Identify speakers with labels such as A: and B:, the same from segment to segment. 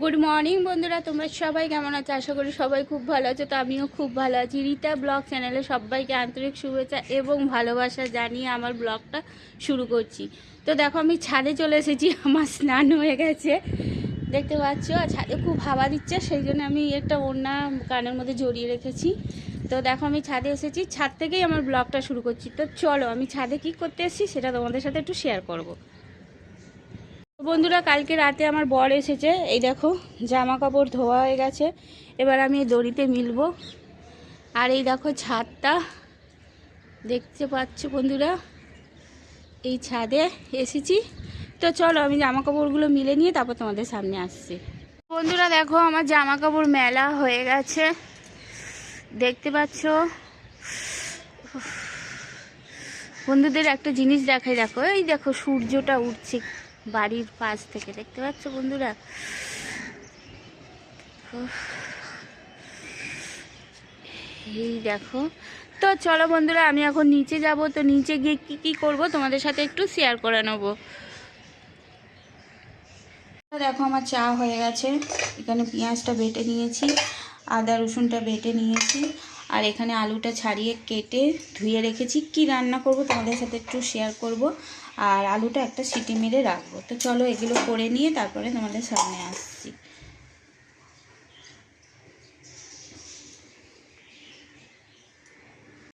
A: Good morning বন্ধুরা, তোমরা সবাই কেমন আছো? আশা করি সবাই খুব ভালো আছো, তো আমিও খুব ভালো আছি। রীতা ব্লগ চ্যানেলে সবাইকে আন্তরিক শুভেচ্ছা এবং ভালোবাসা জানিয়ে আমার ব্লগটা শুরু করছি। তো দেখো, আমি ছাদে চলে এসেছি, আমার স্নান হয়ে গেছে। দেখতে পাচ্ছ, আর ছাদে খুব হাওয়া দিচ্ছে, সেই জন্য আমি একটা ওড়না কানের মধ্যে জড়িয়ে রেখেছি। তো দেখো, আমি ছাদে এসেছি, ছাদ থেকেই আমার ব্লগটা শুরু করছি। তো চলো, আমি ছাদে কি করতে এসেছি, সেটা তোমাদের সাথে একটু শেয়ার করব। বন্ধুরা, কালকে রাতে আমার বর এসেছে। এই দেখো জামা কাপড় ধোয়া হয়ে গেছে। এবার আমি এই দড়িতে মিলবো। আর এই দেখো ছাদটা। দেখতে পাচ্ছ বন্ধুরা, এই ছাদে এসেছি। তো চলো, আমি জামা কাপড়গুলো মিলে নিয়ে তারপর তোমাদের সামনে আসছি। বন্ধুরা, দেখো, আমার জামা কাপড় মেলা হয়ে গেছে। দেখতে পাচ্ছ? বন্ধুদের একটা জিনিস দেখাই, দেখো। এই দেখো, সূর্যটা উঠছে। বাড়ির পাশ থেকে, দেখতে পাচ্ছ বন্ধুরা? এই দেখো। তো চলো বন্ধুরা, আমি এখন নিচে যাব, তো নিচে গিয়ে কি কি করব তোমাদের সাথে একটু শেয়ার করে নেব। দেখো, আমার চা হয়ে গেছে। এখানে পেঁয়াজটা বেটে নিয়েছি, আদা রসুনটা বেটে নিয়েছি, আর এখানে আলুটা ছাড়িয়ে কেটে ধুয়ে রেখেছি। কি রান্না করব তোমাদের সাথে একটু শেয়ার করব। আর আলুটা একটা সিটি মেরে রাখব। তো চলো এগুলো করে নিয়ে তারপরে তোমাদের সামনে আসছি।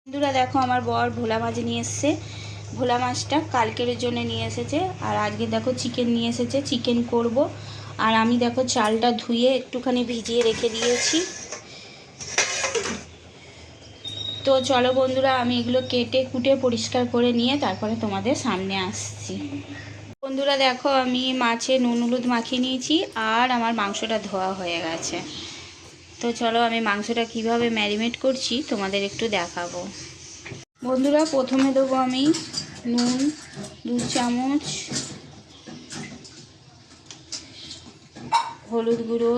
A: বন্ধুরা দেখো আমার বর ভোলা মাছ নিয়ে এসছে। ভোলা মাছটা কালকের জন্য নিয়ে এসেছে। আর আজকে দেখো চিকেন নিয়ে এসেছে। চিকেন করব। আর আমি দেখো চালটা ধুয়ে একটুখানি ভিজিয়ে রেখে দিয়েছি। তো চলো বন্ধুরা, আমি এগুলো কেটে কুটে পরিষ্কার করে নিয়ে তারপরে তোমাদের সামনে আসছি। বন্ধুরা দেখো, আমি মাছে নুন হলুদ মাখিয়ে নিয়েছি আর আমার মাংসটা ধোয়া হয়ে গেছে। তো চলো, আমি মাংসটা কীভাবে ম্যারিনেট করছি তোমাদের একটু দেখাবো। বন্ধুরা, প্রথমে দেবো আমি নুন, দু চামচ হলুদ গুঁড়ো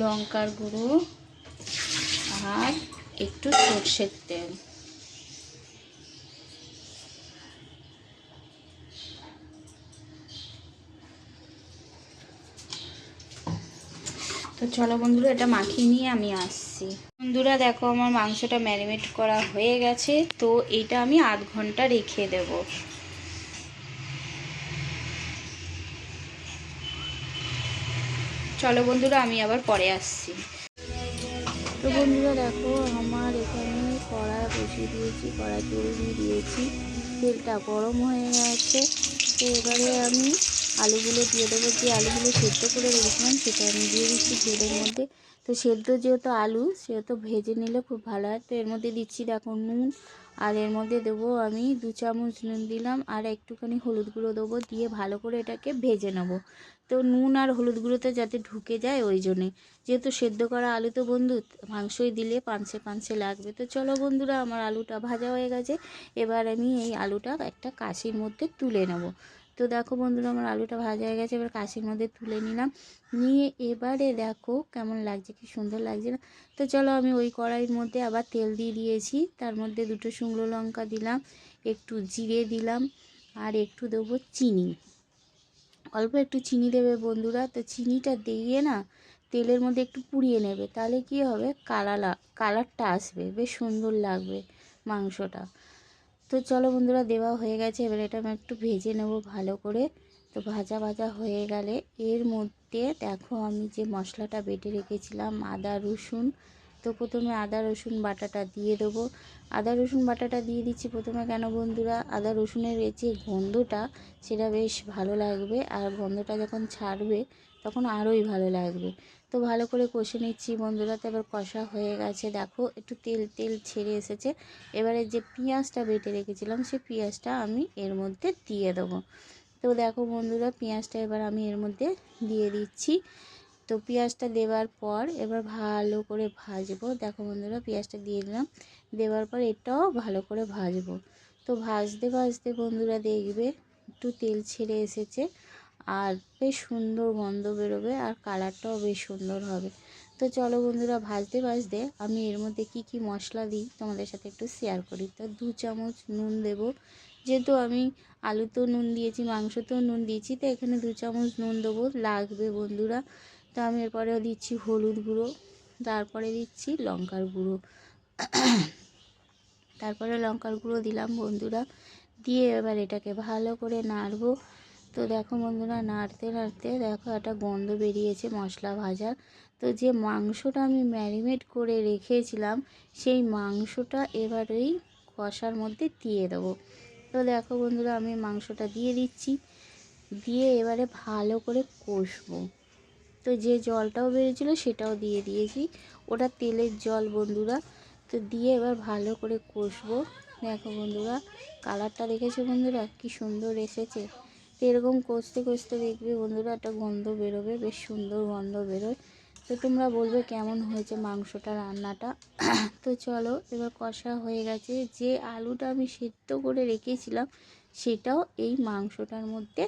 A: লঙ্কার গুঁড়ো আর একটু সর্ষের তেল। তো চলো বন্ধুরা, এটা মাখিয়ে নিয়ে আমি আসছি। বন্ধুরা, দেখো আমার মাংসটা ম্যারিনেট করা হয়ে গেছে, তো এটা আমি আধ ঘণ্টা রেখে দেব। চলো বন্ধুরা, আমি আবার পরে আসছি। তো বন্ধুরা দেখো, আমার এখানে কড়া বসিয়ে দিয়েছি, কড়া জল দিয়েছি। তেলটা গরম হয়ে গেছে। তো এবারে আমি আলুগুলো দিয়ে দেবো। যে আলুগুলো সেদ্ধ করে রেখেছিলাম, সেটা আমি দিয়ে দিচ্ছি তেলের মধ্যে। তো সেদ্ধ যেহেতু আলু, সেহেতু ভেজে নিলে খুব ভালো হয়। তো এর মধ্যে দিচ্ছি দেখো নুন, আর এর মধ্যে দেবো আমি দু চামচ নুন দিলাম, আর একটুখানি হলুদ গুঁড়ো দেবো, দিয়ে ভালো করে এটাকে ভেজে নেব। তো নুন আর হলুদ গুঁড়োতে যাতে ঢুকে যায় ওই জন্যে। যেহেতু সেদ্ধ করা আলু তো বন্ধু, মাংসই দিলে পাঁচে পাঁচে লাগবে। তো চলো বন্ধুরা, আমার আলুটা ভাজা হয়ে গেছে। এবার আমি এই আলুটা একটা কাশির মধ্যে তুলে নেব। তো দেখো বন্ধুরা, আমার আলুটা ভাজা হয়ে গেছে, এবার কাশির মধ্যে তুলে নিলাম। নিয়ে এবারে দেখো কেমন লাগছে, কি সুন্দর লাগছে না? তো চলো আমি ওই কড়াইয়ের মধ্যে আবার তেল দিয়ে দিয়েছি। তার মধ্যে দুটো শুকনো লঙ্কা দিলাম, একটু জিরে দিলাম, আর একটু দেবো চিনি। অল্প একটু চিনি দেবে বন্ধুরা, তো চিনিটা দিয়ে না তেলের মধ্যে একটু পুড়িয়ে নেবে, তাহলে কি হবে? কালার কালারটা আসবে, বেশ সুন্দর লাগবে মাংসটা। তো চলো বন্ধুরা, দেওয়া হয়ে গেছে। এবার এটা আমি একটু ভেজে নেব ভালো করে। তো ভাজা ভাজা হয়ে গেলে এর মধ্যে দেখো আমি যে মশলাটা বেটে রেখেছিলাম, আদা, রসুন। তো প্রথমে আদা, রসুন বাটাটা দিয়ে দেবো। আদা, রসুন বাটাটা দিয়ে দিচ্ছি প্রথমে কেন বন্ধুরা? আদা, রসুনের যে গন্ধটা, সেটা বেশ ভালো লাগবে। আর গন্ধটা যখন ছাড়বে, তখন আরোই ভালো লাগবে। তো ভালো করে কষে নিচ্ছি। বন্ধুরা তো এবার কষা হয়ে গেছে। দেখো, একটু তেল তেল ছেড়ে এসেছে। এবারে যে পেঁয়াজটা বেটে রেখেছিলাম সেই পেঁয়াজটা আমি এর মধ্যে দিয়ে দেবো। তো দেখো বন্ধুরা, পেঁয়াজটা এবার আমি এর মধ্যে দিয়ে দিচ্ছি। তো পেঁয়াজটা দেওয়ার পর এবার ভালো করে ভাজবো। দেখো বন্ধুরা, পেঁয়াজটা দিয়ে দিলাম। দেওয়ার পর এটাও ভালো করে ভাজবো। তো ভাজতে ভাজতে বন্ধুরা দেখবে, একটু তেল ছেড়ে এসেছে। আর বেশ সুন্দর গন্ধ বেরোবে আর কালারটাও বেশ সুন্দর হবে। তো চলো বন্ধুরা, ভাজতে ভাজতে আমি এর মধ্যে কি কি মশলা দিই তোমাদের সাথে একটু শেয়ার করি। তো দু চামচ নুন দেব। যেহেতু আমি আলুতেও নুন দিয়েছি, মাংসতেও নুন দিয়েছি, তো এখানে দু চামচ নুন দেবো। লাগবে বন্ধুরা। তো আমি এরপরে দিচ্ছি হলুদ গুঁড়ো, তারপরে দিচ্ছি লঙ্কার গুঁড়ো। তারপরে লঙ্কার গুঁড়ো দিলাম বন্ধুরা। দিয়ে এবার এটাকে ভালো করে নাড়বো। তো দেখো বন্ধুরা, নাড়তে নাড়তে দেখো একটা গন্ধ বেরিয়েছে মশলা ভাজার। তো যে মাংসটা আমি ম্যারিনেট করে রেখেছিলাম, সেই মাংসটা এবার এই কষার মধ্যে দিয়ে দেবো। তো দেখো বন্ধুরা, আমি মাংসটা দিয়ে দিচ্ছি। দিয়ে এবারে ভালো করে কষবো। তো যে জলটাও বেরিয়েছিলো সেটাও দিয়ে দিয়েছি। ওটা তেলের জল বন্ধুরা। তো দিয়ে এবার ভালো করে কষবো। দেখো বন্ধুরা, কালারটা দেখেছ বন্ধুরা? কি সুন্দর এসেছে। তো এরকম কষতে কষতে দেখবে বন্ধুরা একটা গন্ধ বেরোবে, বেশ সুন্দর গন্ধ বেরোয়। তো তোমরা বলবে কেমন হয়েছে মাংসটা, রান্নাটা? তো চলো, এবার কষা হয়ে গেছে। যে আলুটা আমি সেদ্ধ করে রেখেছিলাম, সেটাও এই মাংসটার মধ্যে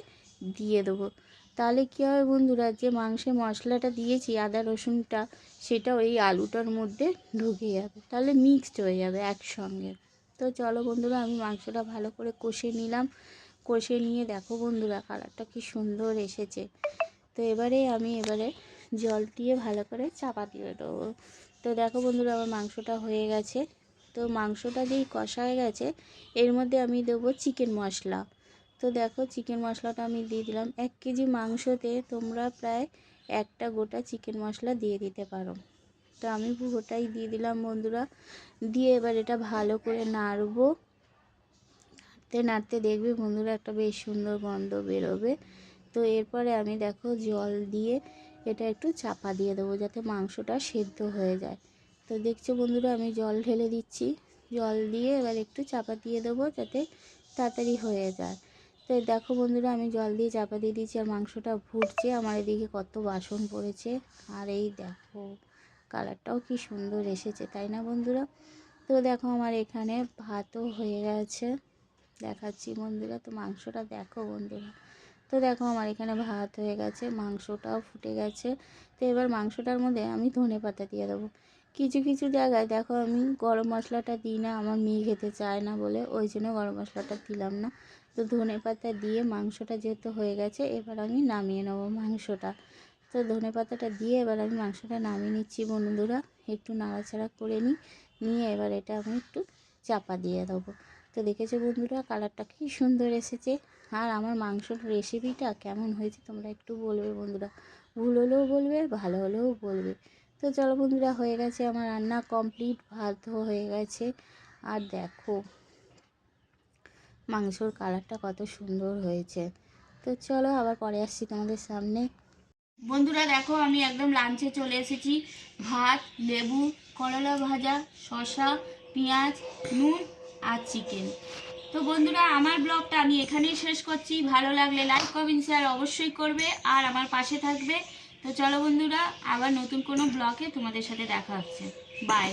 A: দিয়ে দেবো। তাহলে কী হবে বন্ধুরা, যে মাংসে মশলাটা দিয়েছি, আদা, রসুনটা, সেটাও এই আলুটার মধ্যে ঢুকে যাবে। তাহলে মিক্সড হয়ে যাবে একসঙ্গে। তো চলো বন্ধুরা, আমি মাংসটা ভালো করে কষে নিলাম। কষে নিয়ে দেখো বন্ধুরা, কালারটা কি সুন্দর এসেছে। তো এবারে আমি এবারে জল দিয়ে ভালো করে চাপা দিয়ে দেবো। তো দেখো বন্ধুরা, আমার মাংসটা হয়ে গেছে। তো মাংসটা যেই কষা হয়ে গেছে, এর মধ্যে আমি দেবো চিকেন মশলা। তো দেখো চিকেন মশলাটা আমি দিয়ে দিলাম। এক কেজি মাংসতে তোমরা প্রায় একটা গোটা চিকেন মশলা দিয়ে দিতে পারো। তো আমি পুরোটাই দিয়ে দিলাম বন্ধুরা। দিয়ে এবার এটা ভালো করে নাড়বো। নাড়তে নাড়তে দেখবে বন্ধুরা একটা বেশ সুন্দর গন্ধ বেরোবে। তো এরপরে আমি দেখো জল দিয়ে এটা একটু চাপা দিয়ে দেবো যাতে মাংসটা সেদ্ধ হয়ে যায়। তো দেখছ বন্ধুরা আমি জল ঢেলে দিচ্ছি। জল দিয়ে এবার একটু চাপা দিয়ে দেবো যাতে তাড়াতাড়ি হয়ে যায়। তো দেখো বন্ধুরা আমি জল দিয়ে চাপা দিয়ে দিয়েছি আর মাংসটা ফুটছে। আমার এদিকে কত বাসন পড়েছে। আর এই দেখো কালারটাও কি সুন্দর এসেছে, তাই না বন্ধুরা? তো দেখো আমার এখানে ভাতও হয়ে গেছে। দেখাচ্ছি বন্ধুরা, তো মাংসটা দেখো বন্ধুরা। তো দেখো আমার এখানে ভাত হয়ে গেছে, মাংসটাও ফুটে গেছে। তো এবার মাংসটার মধ্যে আমি ধনে পাতা দিয়ে দেবো। কিছু কিছু জায়গায় দেখো আমি গরম মশলাটা দিই না, আমার মেয়ে খেতে চায় না বলে, ওই জন্য গরম মশলাটা দিলাম না। তো ধনে পাতা দিয়ে মাংসটা যেহেতু হয়ে গেছে, এবার আমি নামিয়ে নেব মাংসটা। তো ধনে পাতাটা দিয়ে এবার আমি মাংসটা নামিয়ে নিচ্ছি বন্ধুরা, একটু নাড়াচাড়া করে নিই, নিয়ে এবার এটা আমি একটু চাপা দিয়ে দেবো। তো দেখেছ বন্ধুরা কালারটা কি সুন্দর এসেছে। আর আমার মাংসর রেসিপিটা কেমন হয়েছে তোমরা একটু বলবে বন্ধুরা। ভুল হলেও বলবে, ভালো হলেও বলবে। তো চলো বন্ধুরা, হয়ে গেছে আমার রান্না কমপ্লিট ভাত হয়ে গেছে। আর দেখো, মাংসর কালারটা কত সুন্দর হয়েছে। তো চলো আবার পরে আসছি তোমাদের সামনে। বন্ধুরা, দেখো আমি একদম লাঞ্চে চলে এসেছি। ভাত, লেবু, করলা ভাজা, শসা, পেঁয়াজ, নুন আর চিকেন। তো বন্ধুরা, আমার ব্লগটা আমি এখানেই শেষ করছি। ভালো লাগলে লাইক কমেন্ট শেয়ার অবশ্যই করবে আর আমার পাশে থাকবে। তো চলো বন্ধুরা, আবার নতুন কোনো ব্লগে তোমাদের সাথে দেখা হচ্ছে। বাই